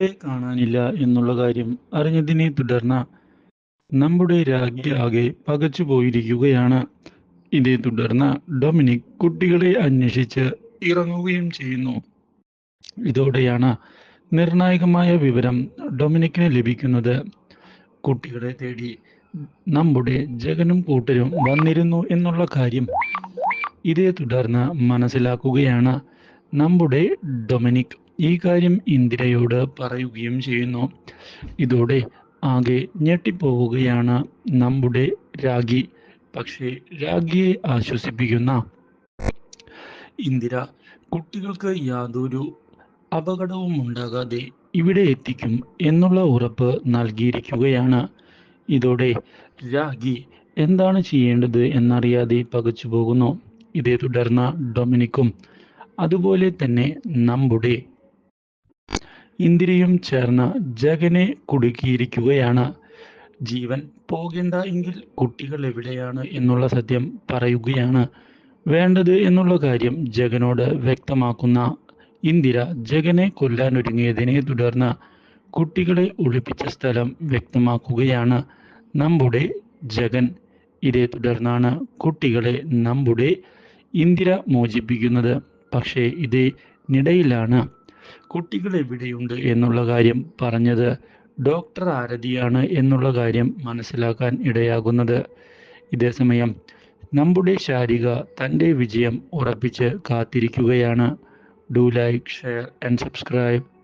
കാണാനില്ല എന്നുള്ള കാര്യം അറിഞ്ഞതിനെ തുടർന്ന് നമ്മുടെ രാജ്ഞി ആകെ പകച്ചു പോയിരിക്കുകയാണ്. ഇതേ തുടർന്ന് ഡൊമിനിക് കുട്ടികളെ അന്വേഷിച്ച് ഇറങ്ങുകയും ചെയ്യുന്നു. ഇതോടെയാണ് നിർണായകമായ വിവരം ഡൊമിനിക്കിന് ലഭിക്കുന്നത്. കുട്ടികളെ തേടി നമ്മുടെ ജഗനും കൂട്ടരും വന്നിരുന്നു എന്നുള്ള കാര്യം ഇതേ തുടർന്ന് മനസ്സിലാക്കുകയാണ്. നമ്മുടെ ഡൊമിനിക് ഈ കാര്യം ഇന്ദിരയോട് പറയുകയും ചെയ്യുന്നു. ഇതോടെ ആകെ ഞെട്ടിപ്പോവുകയാണ് നമ്മുടെ രാഗി. പക്ഷേ രാഗിയെ ആശ്വസിപ്പിക്കുന്ന ഇന്ദിര കുട്ടികൾക്ക് യാതൊരു അപകടവും ഉണ്ടാകാതെ ഇവിടെ എത്തിക്കും എന്നുള്ള ഉറപ്പ് നൽകിയിരിക്കുകയാണ്. ഇതോടെ രാഗി എന്താണ് ചെയ്യേണ്ടത് എന്നറിയാതെ പകച്ചു പോകുന്നു. ഇതേ തുടർന്ന് ഡൊമിനിക്കും അതുപോലെ തന്നെ നമ്മുടെ ഇന്ദിരയും ചേർന്ന ജഗനെ കുടുക്കിയിരിക്കുകയാണ്. ജീവൻ പോകേണ്ട എങ്കിൽ കുട്ടികൾ എവിടെയാണ് എന്നുള്ള സത്യം പറയുകയാണ്. വേണ്ടത് എന്നുള്ള കാര്യം ജഗനോട് വ്യക്തമാക്കുന്ന ഇന്ദിര ജഗനെ കൊല്ലാൻ ഒരുങ്ങിയതിനെ തുടർന്ന് കുട്ടികളെ ഒളിപ്പിച്ച സ്ഥലം വ്യക്തമാക്കുകയാണ്. നമ്മുടെ ജഗൻ ഇതേ തുടർന്നാണ് കുട്ടികളെ നമ്മുടെ ഇന്ദിര മോചിപ്പിക്കുന്നത്. പക്ഷേ ഇതിനിടയിലാണ് കുട്ടികൾ എവിടെയുണ്ട് എന്നുള്ള കാര്യം പറഞ്ഞത് ഡോക്ടർ ആരതിയാണ് എന്നുള്ള കാര്യം മനസ്സിലാക്കാൻ ഇടയാകുന്നത്. ഇതേസമയം നമ്മുടെ ശാരിക തന്റെ വിജയം ഉറപ്പിച്ച് കാത്തിരിക്കുകയാണ്. Do like share and subscribe